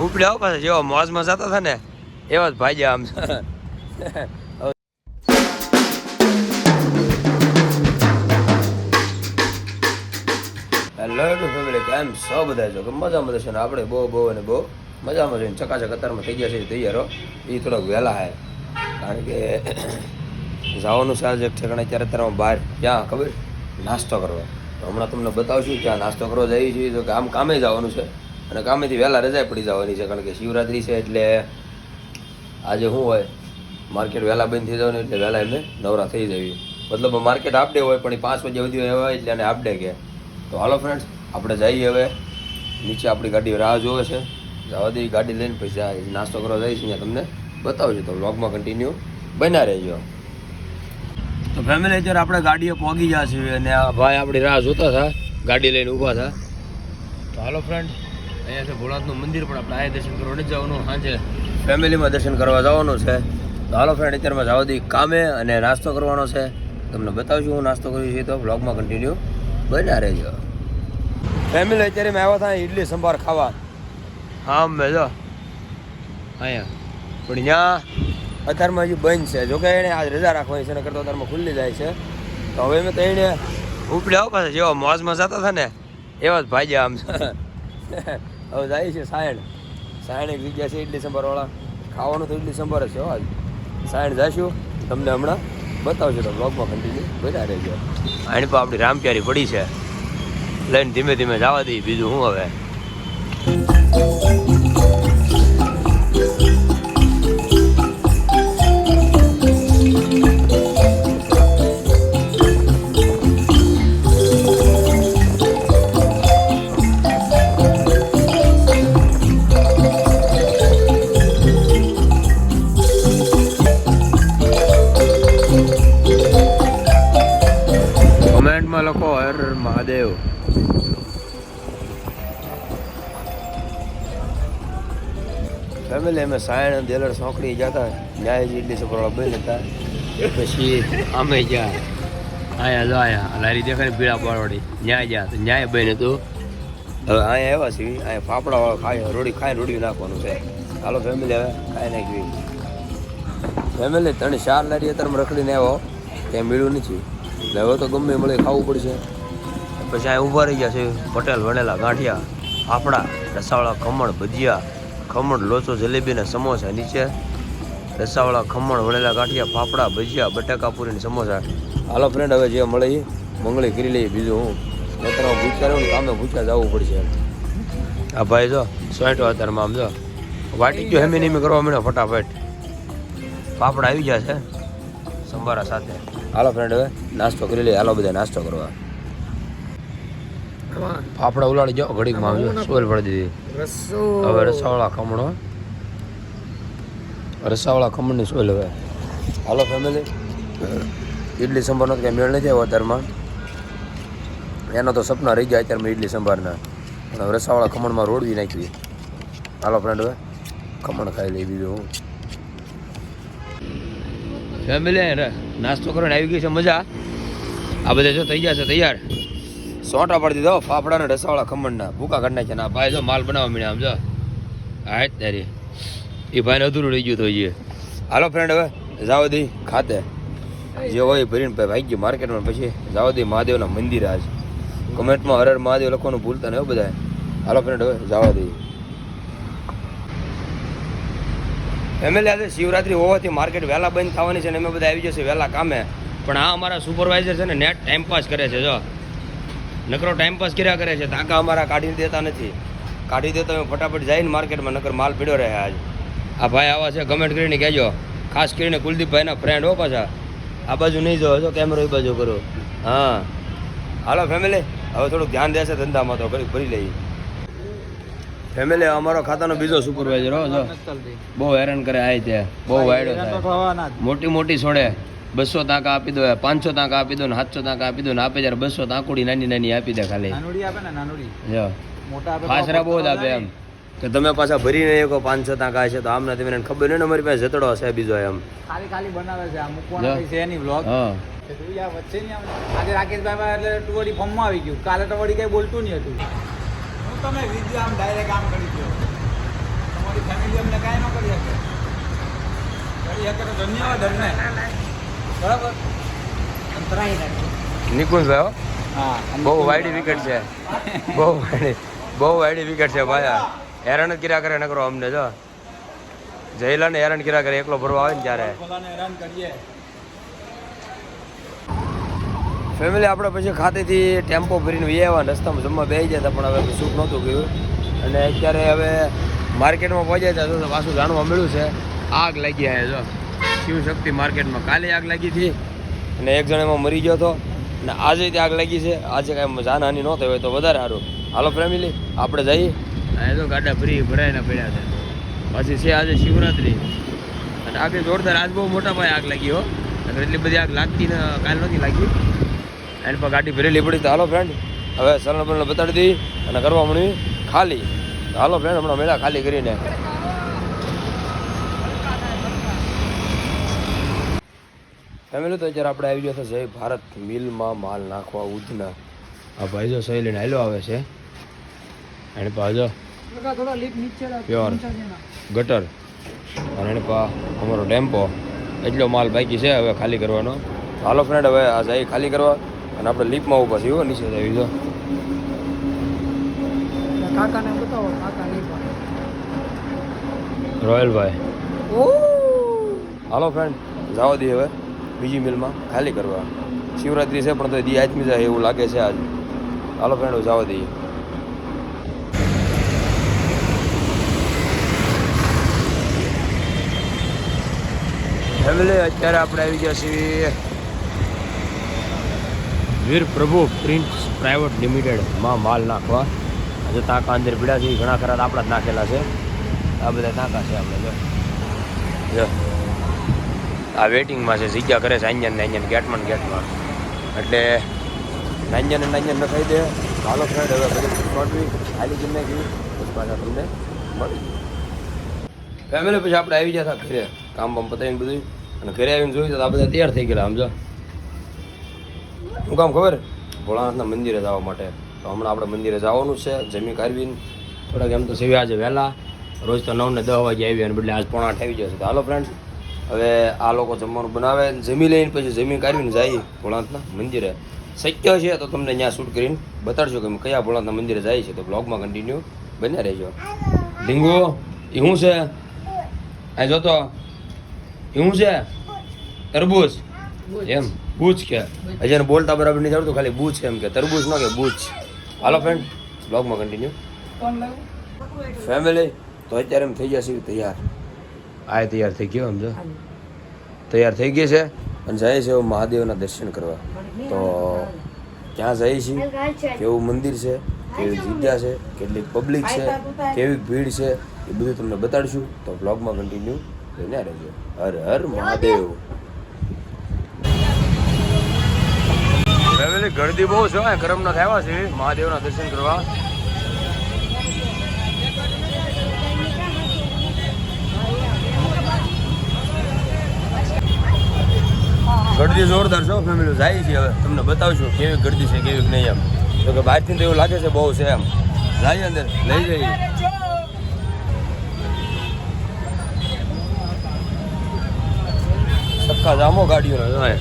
ઉપડ્યા પાછા, જેવા મોજમાં જતા હતા ને, એવા જ ભાઈ આમ. હેલો ટુ ફેમિલી કેમ છો બધા? છો કે મજામાં જશે ને આપણે બહુ બહુ અને બહુ મજામાં જઈને ચકાચક કતારમાં થઈ ગયા છે, તૈયારો એ થોડાક વહેલા હે. કારણ કે જવાનું આજે એક ઠેકાણે, ત્યારે ત્યારે બહાર ક્યાં, ખબર? નાસ્તો કરવા. હમણાં તમને બતાવશું, ક્યાં નાસ્તો કરવા જઈએ છીએ. તો આમ કામે જવાનું છે. અને કામેથી વહેલા રજા પડી જવાની છે, કારણ કે શિવરાત્રી છે એટલે આજે શું હોય, માર્કેટ વહેલા બંધ થઈ જવાનું એટલે વહેલા એમને નવરા થઈ જવી મતલબ માર્કેટ આપડે હોય, પણ એ પાંચ વાગ્યા સુધી હોય એટલે એને આપડે કે. તો હાલો ફ્રેન્ડ્સ આપણે જઈએ હવે. નીચે આપણી ગાડી રાહ જોવે છે. જવા દઈએ ગાડી લઈને પછી નાસ્તો કરવા જઈશ અહીંયા તમને બતાવજો. તો વ્લોગમાં કન્ટિન્યુ બન્યા રહેજો. તો ફેમિલી અત્યારે આપણે ગાડીએ પહોંચી ગયા છીએ અને આ ભાઈ આપણી રાહ જોતા હતા. ગાડી લઈને ઊભા હતા. તો હાલો ફ્રેન્ડ અહીંયા છે મંદિર પણ આપણે આ દર્શન કરવા નથી જવાનું. સાંજે ફેમિલીમાં દર્શન કરવા જવાનું છે. તો હાલો ફ્રેન્ડ અત્યારમાં જવા દઈએ કામે અને નાસ્તો કરવાનો છે. તમને બતાવશું હું નાસ્તો કરું છું તો. બ્લોગમાં કન્ટિન્યુ બન્યા રહેજો. ફેમિલી અત્યારે મેં આવ્યા હતા ઇડલી સંભાર ખાવા. હા, મેં જો. અહીંયા. પણ ત્યાં અત્યારમાં હજી બંધ છે. જોકે એણે આજ રજા રાખવાની છે ને કરતા અત્યારમાં ખુલ્લી જાય છે. તો હવે મેં તો એને આવો પાસે જેવા મોજમાં જતા હતા ને, એવા જ ભાઈ આમ. હવે જાય છે સાયણ. સાયણ એક જગ્યા છે ઇડલી સંભારવાળા ખાવાનું તો ઇડલી સંભાર છે હો આજ. સાયણ જઈશું તમને હમણાં બતાવજો તો બ્લોગમાં કન્ટિન્યુ બધા રહેજો. આની પર આપણી રામપ્યારી પડી છે. લઈને ધીમે ધીમે જવા દઈએ બીજું શું હવે? ફેમિલી અમે સાયણ દેલર સોંકડી જતા. ન્યાય ઇડલી સપરોળા બંધ હતા. પછી અમે ગયા આયા જો આયા. લારી દેખાય પીળા પાડવાડી ન્યાય ગયા તો ન્યાય બને તું હવે અહીંયા આવ્યા છીએ. અહીંયા ફાફડા વાળો ખાય રોડી ખાઈ રોડી નાખવાનું છે. હાલો ફેમિલી હવે ખાઈ નાખવી ફેમિલી ત્રણ ચાર લારી અત્યારે રખડીને આવ્યો ત્યાં મેળ્યું નથી. એટલે હવે તો ગમે મળે ખાવું પડશે. પછી અહીંયા ઊભા રહી ગયા છે પટેલ, વણેલા, ગાંઠિયા, ફાફડા, રસાવાળા, ખમણ, ભજીયા. ખમણ લોચો, જલેબી ને સમોસા નીચે. રસાવાળા ખમણ, વણેલા ગાંઠિયા, ફાફડા, ભજીયા બટાકાપુરી સમોસા. હાલો ફ્રેન્ડ હવે જે મળે મંગળી કરી લઈએ બીજું હું. નતર ભૂખ્યા રહ્યું કામે ભૂખ્યા જવું પડશે આ ભાઈ જો સોઈટો અત્યારમાં આમ જો. વાટી ગયો હેમી નીમી કરવા મને ફટાફટ. ફાફડા આવી ગયા છે. સંભારા સાથે. હાલો ફ્રેન્ડ હવે નાસ્તો કરી લઈએ. હાલો બધા નાસ્તો કરવા. ફાફડા ઉલાડી જાઓ ઘડીકમાં આવજો. સોલ પડી દીધી. હવે રસાવાળા ખમણો. રસાવાળા ખમણની સોલ હવે. હાલો ફેમિલી ઇડલી સંભારનો કંઈ મેળ નથી આવ્યો અત્યારમાં. એનો તો સપના રહી ગયા અત્યારમાં ઇડલી સંભારના. પણ રસાવાળા ખમણમાં રોડવી નાખી. હાલો ફ્રેન્ડ હવે. ખમણ ખાઈ લઈ બીજું હું. ફેમિલી નાસ્તો કરીને આવી ગઈ છે મજા. આ બધા જો થઈ જશે તૈયાર. સોટા પડી દીધો ફાફડા ને રસાવાળા ખમણના. ભૂકા કાઢી નાખ્યા ના ભાઈ જો માલ બનાવવા મળ્યા આમ જો. હા તારી. એ ભાઈને અધૂરું રહી ગયું તો એ હાલો ફ્રેન્ડ હવે જાઓ દી ખાતે. જે હોય ભરીને ભાઈ ગયું માર્કેટમાં પછી જાઓ દી મહાદેવના મંદિર આજ. કમેન્ટમાં હર હર મહાદેવ લખવાનું ભૂલતા નહીં બધા હાલો ફ્રેન્ડ હવે જવા દઈએ ફેમિલી આજે શિવરાત્રી હોવાથી માર્કેટ વહેલા બંધ થવાની છે ને અમે બધા આવી જશે વહેલા કામે. પણ આ અમારા સુપરવાઇઝર છે ને નેટ ટાઈમ પાસ કરે છે, જો. નકરો ટાઈમ પાસ કર્યા કરે છે. તાકા અમારા કાઢી દેતા નથી. કાઢી દેતા અમે ફટાફટ જઈને માર્કેટમાં નકર માલ પીડ્યો રહે આજ. આ ભાઈ આવા છે કમેન્ટ કરીને કહેજો. ખાસ કરીને કુલદીપભાઈના ફ્રેન્ડ હો પાછા. આ બાજુ નહીં જો જો કેમેરો એ બાજુ કરો. હા. હાલો ફેમિલી હવે થોડુંક ધ્યાન દેશે ધંધામાં તો ઘડી ભરી લઈએ. ફેમિલી અમારો ખાતાનો બીજો સુપરવાઇઝર હો જો. બહુ હેરાન કરે આ ત્યાં. બહુ વાયડો મોટી મોટી છોડે. બસો ટાંકા આપી દો પાંચસો તાંકા આપી દો ને સાતસો તાંકા આપી દો ને આપે જયારે બસો તાંકુડી નાની નાની આપી દે ખાલી. આપે ને નાનુડી? મોટા ફાસરા બહુ જ આપે એમ. કે તમે પાછા ભરીને એક પાંચસો ટાંકા છે તો આમ નથી મને ખબર નહીં અમારી પાસે જતડો છે બીજો એમ. ખાલી ખાલી બનાવે છે આ જો. છે નહીં vlog. હા. કે તું યાર વચ્ચે નહીં આજે રાકેશભાઈ એટલે ટુવડી ફોર્મમાં આવી ગયું. કાલે તો વળી કઈ બોલતું નહીં હતું. હું તમે વીડિયો આમ ડાયરેક્ટ આમ કરી દો ન કરી શકે. કરી શકે તો ધન્યવાદ એમને બરાબર? નિકુંજભાઈ હો? હા બહુ વાઈડી વિકેટ છે. બહુ વાઈડી બહુ વાઈડી વિકેટ છે ભાઈ હેરાન જ કર્યા કરે નકરો અમને જો. જયલાને હેરાન કર્યા કરે એકલો ભરવા આવે ને ત્યારે. ફેમિલી આપણે પછી ખાતેથી ટેમ્પો ભરીને વી આવ્યા રસ્તામાં જમવા બેસી જતા પણ હવે સુખ નહોતું ગયું. અને અત્યારે હવે માર્કેટમાં પહોંચ્યા હતા તો પાછું જાણવા મળ્યું છે. આગ લાગી આવે જો. શિવશક્તિ માર્કેટમાં કાલે આગ લાગી હતી. અને એક જણ એમાં મરી ગયો હતો. અને આજે ત્યાં આગ લાગી છે. આજે કાંઈ જાનહાની ન થઈ હોય તો વધારે સારું. હાલો ફેમિલી આપણે જઈએ. આ તો ગાડા ફ્રી ભરાઈને પડ્યા છે. પછી છે આજે શિવરાત્રી. અને આગળ જોરદાર આજ બહુ મોટા પાયે આગ લાગી હો. નકર એટલી બધી આગ લાગતી ને કાલ નથી લાગી. એની પર ગાડી ભરેલી પડી તો હાલો ફ્રેન્ડ હવે સરળ બરલ બતાડી દઈ અને કરવા મળ્યું ખાલી. હાલો ફ્રેન્ડ હમણાં મેળા ખાલી કરીને. ફેમિલી તો અત્યારે આપણે આવી ગયા છે જય ભારત. મિલમાં માલ નાખવા ઉધના. આ ભાઈ જો સહી લઈને હાલો આવે છે. એને પા જો. પ્યોર. ગટર. અને એને પા અમારો ટેમ્પો. એટલો માલ બાકી છે હવે ખાલી કરવાનો. હાલો ફ્રેન્ડ હવે આ જાય ખાલી કરવા. અને આપણે લીપમાં ઊભા છીએ નીચે આવી જો. કાકાને બતાવો કાકા નહીં રોયલભાઈ હાલો ફ્રેન્ડ જાઓ દઈએ હવે. બીજી મિલમાં ખાલી કરવા. શિવરાત્રી છે પણ તો દી આથમી જાય એવું લાગે છે આજ. હાલો ફ્રેન્ડો, જવા દઈએ. ફેમિલી અત્યારે આપણે આવી ગયા છીએ. વીર પ્રભુ પ્રિન્ટ્સ પ્રાઇવેટ લિમિટેડમાં માલ નાખવા. આજે તાંકા અંદર પીડા છે ઘણા ખરા આપણા જ નાખેલા છે. આ બધા તાંકા છે આપણે જો. આ વેટિંગમાં છે, જગ્યા કરે છે અહીંયા ને અહીંયા ગેટમાં ગેટમાં. એટલે નાંજન ને ન નખાઈ દે. હાલો ફ્રેન્ડ હવે બધી જઈને પાછા તમને મળી ફેમિલી પછી આપણે આવી ગયા હતા ઘરે. કામ બામ પતાવીને બધું અને ઘરે આવીને જોયું તો આ બધા તૈયાર થઈ ગયેલા, સમજો. શું કામ ખબર? ભોળાનાથના મંદિરે જવા માટે. તો હમણાં આપણે મંદિરે જવાનું છે, જમી કાઢવીને. થોડાક એમ તો સેવી આજે વહેલા. રોજ તો નવ ને દસ વાગે આવી અને બદલે આજ પોણા આઠ આવી જશે. તો હાલો ફ્રેન્ડ હવે આ લોકો જમવાનું બનાવે જમી લઈને પછી જમી કાઢીને જઈએ ભોળાનાથના મંદિરે. શક્ય છે તો તમને ત્યાં શૂટ કરીને બતાડજો કે કયા ભોળાનાથના મંદિરે જાય છે. તો બ્લોગમાં કન્ટિન્યુ બન્યા રહેજો. ડીંગુ એ શું છે? આ જોતો એ શું છે? તરબૂચ. એમ બૂચ કે. હજાર બોલતા બરાબર નહીં આવડતું ખાલી બૂચ એમ કે. તરબૂચ ન કે બૂચ. હાલો ફ્રેન્ડ બ્લોગમાં કન્ટિન્યુ ફેમિલી તો અત્યારે એમ થઈ જશે તૈયાર. આ તૈયાર થઈ ગયો સમજો? તૈયાર થઈ ગઈ છે? અને જાય છે મહાદેવના દર્શન કરવા. તો ક્યાં જાય છે? કેવું મંદિર છે? કેવી જગ્યા છે? કેટલી પબ્લિક છે? કેવી ભીડ છે? એ બધું તમને બતાડશું. તો બ્લોગમાં કન્ટિન્યુ લઈને રહેજો. હર હર મહાદેવ. ફેમિલી ગરદી બહુ છે? હે, કરમના થયા છે મહાદેવના દર્શન કરવા? ગરદી જોરદાર છો ફેમિલી જાય છે હવે. તમને બતાવશું કેવી ગરદી છે, કેવી નહીં એમ. તો કે બહારથી તો એવું લાગે છે બહુ છે એમ. જાય અંદર, લઈ જઈએ. સક્કા જામો ગાડીઓનો જોય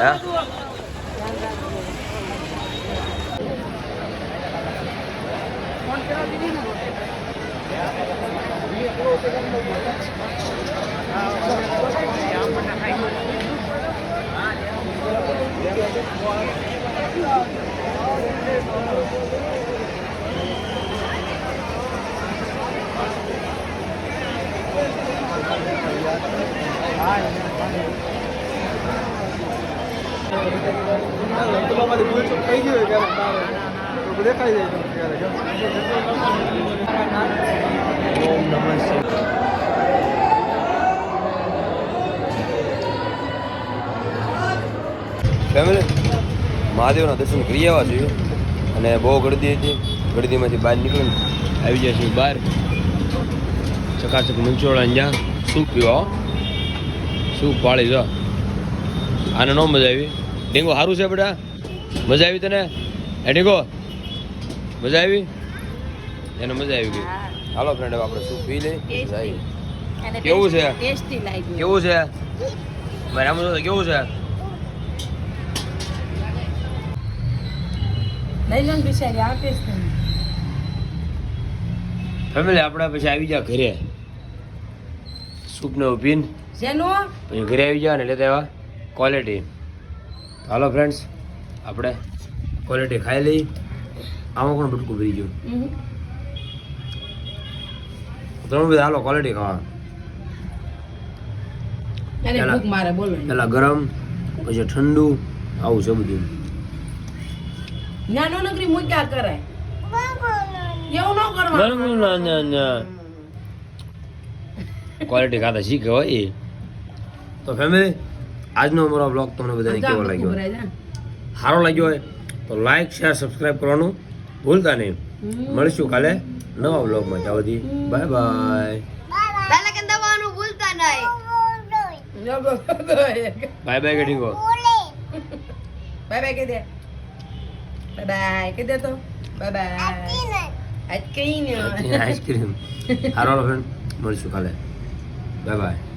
હે લંબોમાંથી ભૂલચૂક થઈ ગઈ હોય ક્યારેક તારે જાય ફેમિલી મહાદેવના દર્શન કરી આવ્યા છીએ અને બહુ ગરદી હતી. ગળદીમાંથી બહાર નીકળીને આવી જાય છે બહાર. ચકાચક મૂંચોળા અહીંયા શું પીવા? શું પાળી જો? આને ન મજા આવી. ડેંગો સારું છે બેટા? મજા આવી તને? એ ડીંગો? મજા આવી? એને મજા આવી ગઈ. હાલો ફ્રેન્ડ હવે આપણે શું પી લઈ મજા આવી. અને કેવું છે? કેવું છે? મારે આમ કેવું છે? ફેમિલી આપણે પછી આવી જા ઘરે. સૂપ ને પછી ઘરે આવી જાય ને એટલે તેવા ક્વોલિટી હાલો ફ્રેન્ડ્સ આપણે ક્વોલિટી ખાઈ લઈ આમાં પણ બટકું ભરી ગયું? તમે બધા હાલો ક્વોલિટી ખાવા. પેલા- ભૂખ મારે બોલો પહેલાં ગરમ પછી ઠંડુ આવું છે બધું. નાનો નગરી મૂક્યા કરાય એવું ન કરવાનું ના ના ના ક્વોલિટી ખાતા શીખે હોય એ. તો ફેમિલી આજનો અમારો બ્લોગ તમને બધાને કેવો લાગ્યો? સારો લાગ્યો હોય તો લાઈક શેર સબસ્ક્રાઇબ કરવાનું. ભૂલતા નહીં. મળીશું કાલે નવા બ્લોગમાં ત્યાં સુધી બાય બાય. ભૂલતા નહીં. બાય બાય ગઢીંગો બાય બાય કે. દે બાય બાય કે દે તો. Bye bye. Ice cream. Ice cream. હારો ફ્રેન્ડ મળીશું કાલે. Bye bye.